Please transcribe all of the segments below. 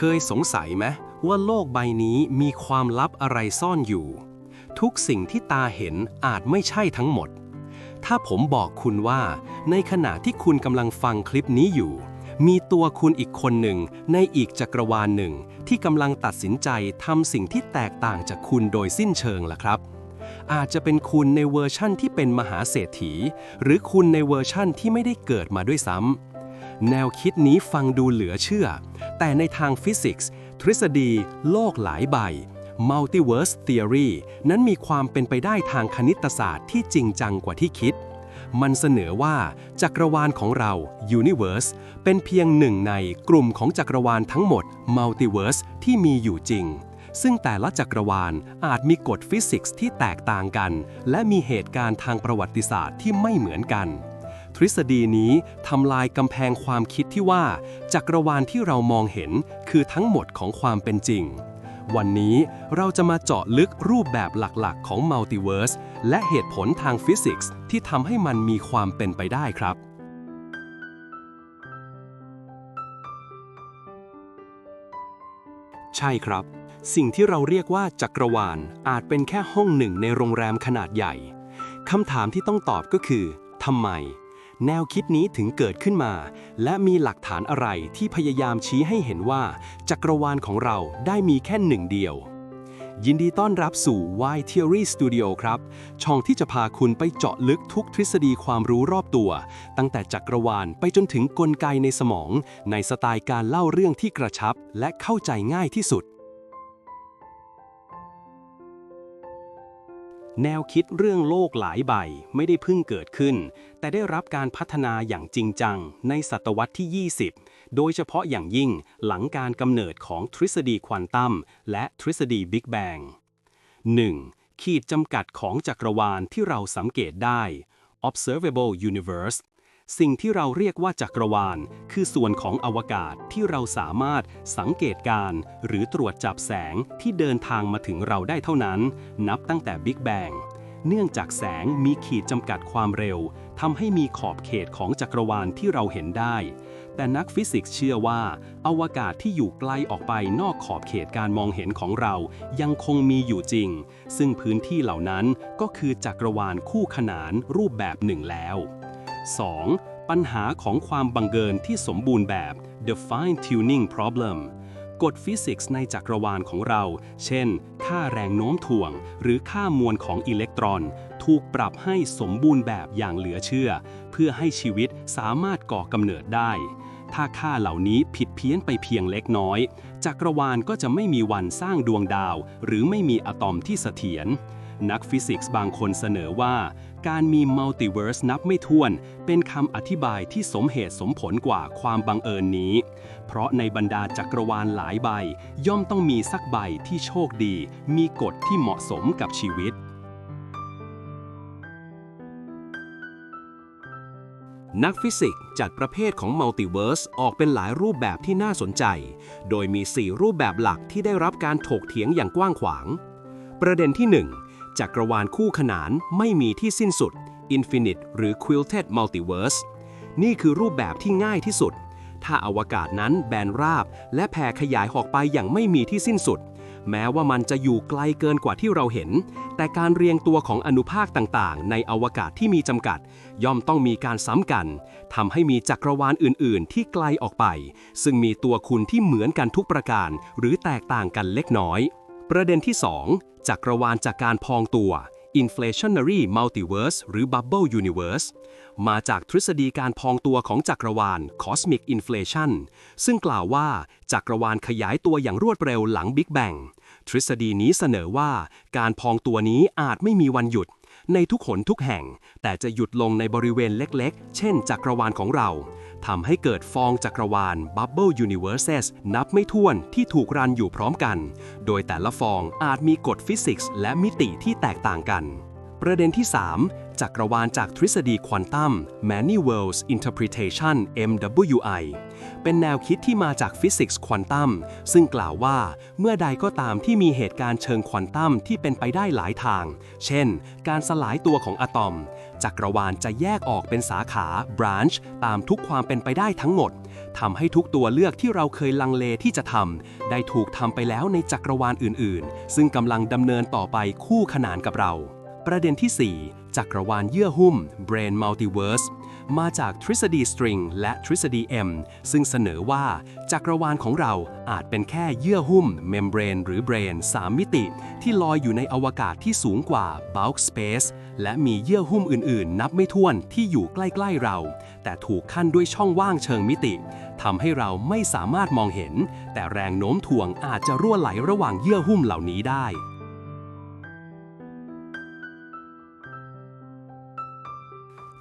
เคยสงสัยไหมว่าโลกใบนี้มีความลับอะไรซ่อนอยู่ ทุกสิ่งที่ตาเห็นอาจไม่ใช่ทั้งหมด ถ้าผมบอกคุณว่า ในขณะที่คุณกำลังฟังคลิปนี้อยู่ มีตัวคุณอีกคนหนึ่งในอีกจักรวาลหนึ่ง ที่กำลังตัดสินใจทำสิ่งที่แตกต่างจากคุณโดยสิ้นเชิงล่ะครับอาจจะเป็นคุณในเวอร์ชั่นที่เป็นมหาเศรษฐี หรือคุณในเวอร์ชั่นที่ไม่ได้เกิดมาด้วยซ้ำ แนวคิดนี้ฟังดูเหลือเชื่อ แต่ในทางฟิสิกส์ ทฤษฎี โลกหลายใบ Multiverse Theory นั้นมีความเป็นไปได้ทางคณิตศาสตร์ที่จริงจังกว่าที่คิด มันเสนอว่าจักรวาลของเรา Universe เป็นเพียงหนึ่งในกลุ่มของจักรวาลทั้งหมด Multiverse ที่มีอยู่จริง ซึ่งแต่ละจักรวาลอาจมีกฎฟิสิกส์ที่แตกต่างกัน และมีเหตุการณ์ทางประวัติศาสตร์ที่ไม่เหมือนกัน ทฤษฎีนี้ทำลายกำแพงความคิดที่ว่า จักรวาลที่เรามองเห็นคือทั้งหมดของความเป็นจริง วันนี้เราจะมาเจาะลึกรูปแบบหลักๆ ของมัลติเวิร์สและเหตุผลทางฟิสิกส์ที่ทำให้มันมีความเป็นไปได้ครับใช่ครับ สิ่งที่เราเรียกว่าจักรวาลอาจเป็นแค่ห้องหนึ่งในโรงแรมขนาดใหญ่ คำถามที่ต้องตอบก็คือทำไม แนวคิดนี้ถึงเกิดขึ้นมา และมีหลักฐานอะไรที่พยายามชี้ให้เห็นว่า จักรวาลของเราได้มีแค่หนึ่งเดียว ยินดีต้อนรับสู่ Why Theory Studio ครับ ช่องที่จะพาคุณไปเจาะลึกทุกทฤษฎีความรู้รอบตัว ตั้งแต่จักรวาลไปจนถึงกลไกในสมอง ในสไตล์การเล่าเรื่องที่กระชับ และเข้าใจง่ายที่สุด แนวคิดเรื่องโลกหลายใบไม่ได้เพิ่งเกิดขึ้น แต่ได้รับการพัฒนาอย่างจริงจังในศตวรรษที่ 20 โดยเฉพาะอย่างยิ่งหลังการกำเนิดของทฤษฎีควอนตัมและทฤษฎีบิ๊กแบง 1. ขีดจำกัดของจักรวาลที่เราสังเกตได้ observable universe สิ่งที่เราเรียกว่าจักรวาล คือส่วนของอวกาศที่เราสามารถสังเกตการ หรือตรวจจับแสงที่เดินทางมาถึงเราได้เท่านั้น นับตั้งแต่บิ๊กแบงเนื่องจากแสงมีขีดจำกัดความเร็วทำให้มีขอบเขตของจักรวาลที่เราเห็นได้ แต่นักฟิสิกส์เชื่อว่า อวกาศที่อยู่ไกลออกไปนอกขอบเขตการมองเห็นของเรายังคงมีอยู่จริง ซึ่งพื้นที่เหล่านั้นก็คือจักรวาลคู่ขนานรูปแบบหนึ่งแล้ว 2. ปัญหาของความบังเกินที่สมบูรณ์แบบ the fine tuning problem กฎฟิสิกส์ในจักรวาลของเรา เช่น ค่าแรงโน้มถ่วง หรือค่ามวลของอิเล็กตรอน ถูกปรับให้สมบูรณ์แบบอย่างเหลือเชื่อ เพื่อให้ชีวิตสามารถก่อกำเนิดได้ ถ้าค่าเหล่านี้ผิดเพี้ยนไปเพียงเล็กน้อย จักรวาลก็จะไม่มีวันสร้างดวงดาว หรือไม่มีอะตอมที่เสถียร นักฟิสิกส์บางคนเสนอว่า การมีมัลติเวิร์สนับไม่ถ้วน เป็นคำอธิบายที่สมเหตุสมผลกว่าความบังเอิญนี้ เพราะในบรรดาจักรวาลหลายใบ ย่อมต้องมีสักใบที่โชคดี มีกฎที่เหมาะสมกับชีวิต นักฟิสิกส์จัดประเภทของมัลติเวิร์สออกเป็นหลายรูปแบบที่น่าสนใจ โดยมี 4 รูปแบบหลักที่ได้รับการถกเถียงอย่างกว้างขวาง ประเด็นที่ 1 จักรวาลคู่ขนานไม่มีที่สิ้นสุด Infinite หรือ Quilted Multiverse นี่คือรูปแบบที่ง่ายที่สุด ถ้าอวกาศนั้นแบนราบ และแผ่ขยายออกไปอย่างไม่มีที่สิ้นสุด แม้ว่ามันจะอยู่ไกลเกินกว่าที่เราเห็น แต่การเรียงตัวของอนุภาคต่างๆ ในอวกาศที่มีจำกัด ย่อมต้องมีการซ้ำกันทำให้มีจักรวาลอื่น ๆ ที่ไกลออกไป ซึ่งมีตัวคุณที่เหมือนกันทุกประการ หรือแตกต่างกันเล็กน้อย ประเด็นที่ 2 จักรวาลจากการพองตัว inflationary multiverse หรือ bubble universe มาจากทฤษฎีการพองตัวของจักรวาล cosmic inflation ซึ่งกล่าวว่าจักรวาลขยายตัวอย่างรวดเร็วหลัง Big Bang ทฤษฎีนี้เสนอว่าการพองตัวนี้อาจไม่มีวันหยุด ในทุกหนทุกแห่ง แต่จะหยุดลงในบริเวณเล็กๆ เช่น จักรวาลของเรา ทำให้เกิดฟองจักรวาล Bubble Universes นับไม่ถ้วนที่ถูกรันอยู่พร้อมกัน โดยแต่ละฟองอาจมีกฎฟิสิกส์และมิติที่แตกต่างกัน ประเด็นที่ 3 จักรวาลจากทฤษฎีควอนตัม Many Worlds Interpretation MWI เป็นแนวคิดที่มาจากฟิสิกส์ควอนตัมซึ่งกล่าวว่าเมื่อใดก็ตามที่มีเหตุการณ์เชิงควอนตัมที่เป็นไปได้หลายทาง เช่น การสลายตัวของอะตอม จักรวาลจะแยกออกเป็นสาขา branch ตามทุกความเป็นไปได้ทั้งหมดทำให้ทุกตัวเลือกที่เราเคยลังเลที่จะทำได้ถูกทำไปแล้วในจักรวาลอื่น ๆ ซึ่งกำลังดำเนินต่อไปคู่ขนานกับเราประเด็นที่4 จักรวาลเยื่อหุ้ม Brain Multiverse มาจากทฤษฎีสตริงและทฤษฎี M ซึ่งเสนอว่าจักรวาลของเราอาจเป็นแค่เยื่อหุ้ม Membrane หรือ Brain 3มิติ ที่ลอยอยู่ในอวกาศที่สูงกว่า Bulk Space และมีเยื่อหุ้มอื่นๆ นับไม่ถ้วนที่อยู่ใกล้ ๆเรา แต่ถูกขั้นด้วยช่องว่างเชิงมิติทำให้เราไม่สามารถมองเห็น แต่แรงโน้มถ่วงอาจจะรั่วไหลระหว่างเยื่อหุ้มเหล่านี้ได้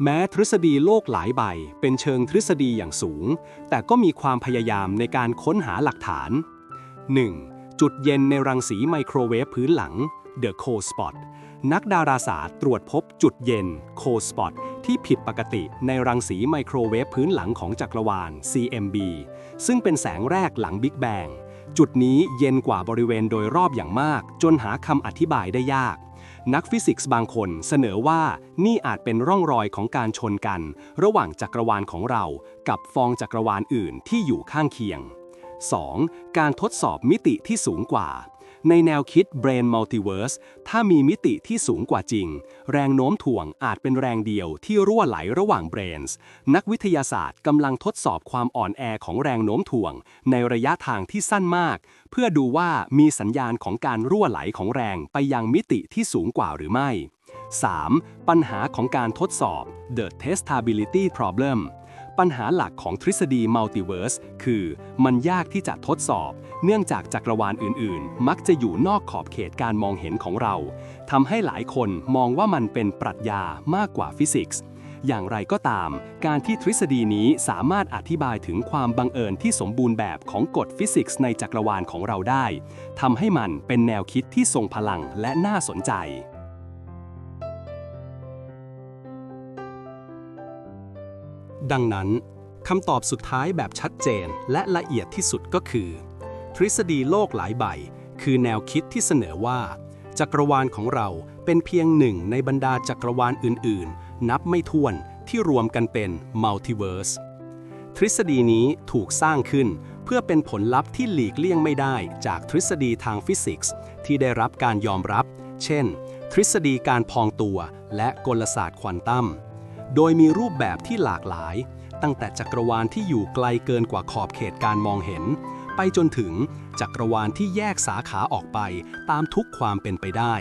แม้ทฤษฎีโลกหลายใบ เป็นเชิงทฤษฎีอย่างสูง แต่ก็มีความพยายามในการค้นหาหลักฐาน 1. จุดเย็นในรังสีไมโครเวฟพื้นหลัง The Cold Spot นักดาราศาสตร์ตรวจพบจุดเย็น Cold Spot ที่ผิดปกติในรังสีไมโครเวฟพื้นหลังของจักรวาล CMB ซึ่งเป็นแสงแรกหลังบิ๊กแบง จุดนี้เย็นกว่าบริเวณโดยรอบอย่างมาก จนหาคำอธิบายได้ยาก นักฟิสิกส์บางคนเสนอว่านี่อาจเป็นร่องรอยของการชนกัน ระหว่างจักรวาลของเรา กับฟองจักรวาลอื่นที่อยู่ข้างเคียง 2. การทดสอบมิติที่สูงกว่า ในแนวคิด Brain Multiverse ถ้ามีมิติที่สูงกว่าจริง แรงโน้มถ่วงอาจเป็นแรงเดียวที่รั่วไหลระหว่าง Brains นักวิทยาศาสตร์กำลังทดสอบความอ่อนแอของแรงโน้มถ่วง ในระยะทางที่สั้นมาก เพื่อดูว่ามีสัญญาณของการรั่วไหลของแรงไปยังมิติที่สูงกว่าหรือไม่ 3. ปัญหาของการทดสอบ The Testability Problem ปัญหาหลักของทฤษฎีมัลติเวิร์สคือมันยากที่จะทดสอบ เนื่องจากจักรวาลอื่นๆ มักจะอยู่นอกขอบเขตการมองเห็นของเราทำให้หลายคนมองว่ามันเป็นปรัชญามากกว่าฟิสิกส์อย่างไรก็ตาม การที่ทฤษฎีนี้สามารถอธิบายถึงความบังเอิญที่สมบูรณ์แบบของกฎฟิสิกส์ในจักรวาลของเราได้ทำให้มันเป็นแนวคิดที่ทรงพลังและน่าสนใจ ดังนั้นคำตอบสุดท้ายแบบชัดเจนและละเอียดที่สุดก็คือ ทฤษฎีโลกหลายใบ คือแนวคิดที่เสนอว่า จักรวาลของเราเป็นเพียงหนึ่งในบรรดาจักรวาลอื่น ๆ นับไม่ถ้วนที่รวมกันเป็นมัลติเวิร์สทฤษฎีนี้ถูกสร้างขึ้นเพื่อเป็นผลลัพธ์ที่หลีกเลี่ยงไม่ได้จากทฤษฎีทางฟิสิกส์ ที่ได้รับการยอมรับ เช่น ทฤษฎีการพองตัวและกลศาสตร์ควอนตัม โดยมีรูปแบบที่หลากหลาย ตั้งแต่จักรวาลที่อยู่ไกลเกินกว่าขอบเขตการมองเห็น ไปจนถึงจักรวาลที่แยกสาขาออกไปตามทุกความเป็นไปได้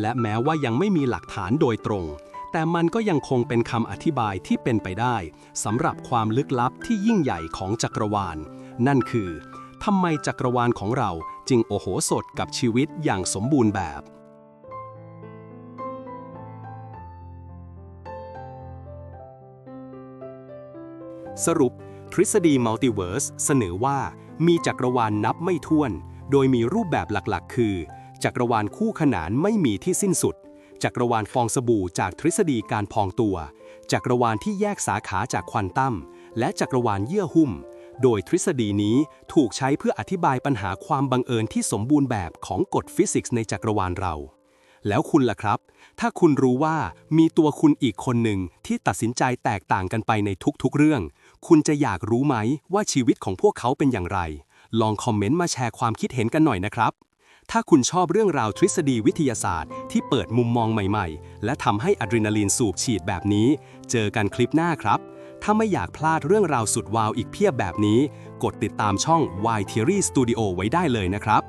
และแม้ว่ายังไม่มีหลักฐานโดยตรง แต่มันก็ยังคงเป็นคำอธิบายที่เป็นไปได้สำหรับความลึกลับที่ยิ่งใหญ่ของจักรวาล นั่นคือทำไมจักรวาลของเราจึงโอโหสถกับชีวิตอย่างสมบูรณ์แบบ สรุป ทฤษฎีมัลติเวิร์สเสนอว่ามีจักรวาลนับไม่ถ้วน โดยมีรูปแบบหลักๆ คือ จักรวาลคู่ขนานไม่มีที่สิ้นสุด จักรวาลฟองสบู่จากทฤษฎีการพองตัว จักรวาลที่แยกสาขาจากควอนตัม และจักรวาลเยื่อหุ้ม โดยทฤษฎีนี้ถูกใช้เพื่ออธิบายปัญหาความบังเอิญที่สมบูรณ์แบบของกฎฟิสิกส์ในจักรวาลเราแล้วคุณล่ะครับ ถ้าคุณรู้ว่ามีตัวคุณอีกคนหนึ่งที่ตัดสินใจแตกต่างกันไปในทุกๆเรื่อง คุณจะอยากรู้ไหมว่าชีวิตของพวกเขาเป็นอย่างไร ลองคอมเมนต์มาแชร์ความคิดเห็นกันหน่อยนะครับ ถ้าคุณชอบเรื่องราวทฤษฎีวิทยาศาสตร์ที่เปิดมุมมองใหม่ ๆ และทำให้อะดรีนาลีนสูบฉีดแบบนี้ เจอกันคลิปหน้าครับ ถ้าไม่อยากพลาดเรื่องราวสุดว้าวอีกเพียบแบบนี้ กดติดตามช่อง Y Theory Studio ไว้ได้เลยนะครับ